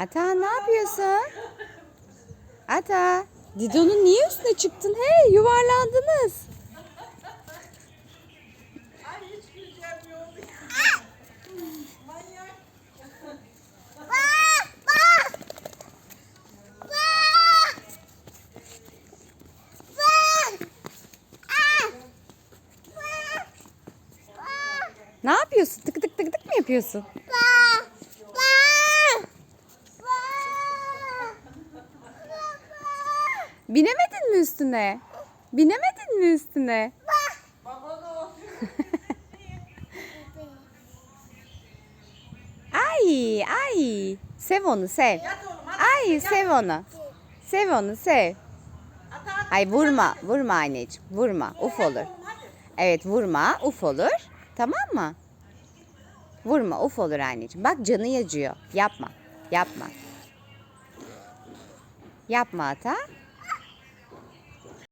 Ata ne yapıyorsun? Ata. Dido'nun niye üstüne çıktın? Hey yuvarlandınız. Ne yapıyorsun? Tık tık tık tık mı yapıyorsun? Binemedin mi üstüne? Binemedin mi üstüne? Ay ay. Sev onu sev. Ay sev onu. Sev onu sev. Ata. Ay vurma vurma anneciğim vurma uf olur. Evet vurma uf olur. Tamam mı? Vurma uf olur anneciğim. Bak canı acıyor. Yapma. Yapma. Yapma hata.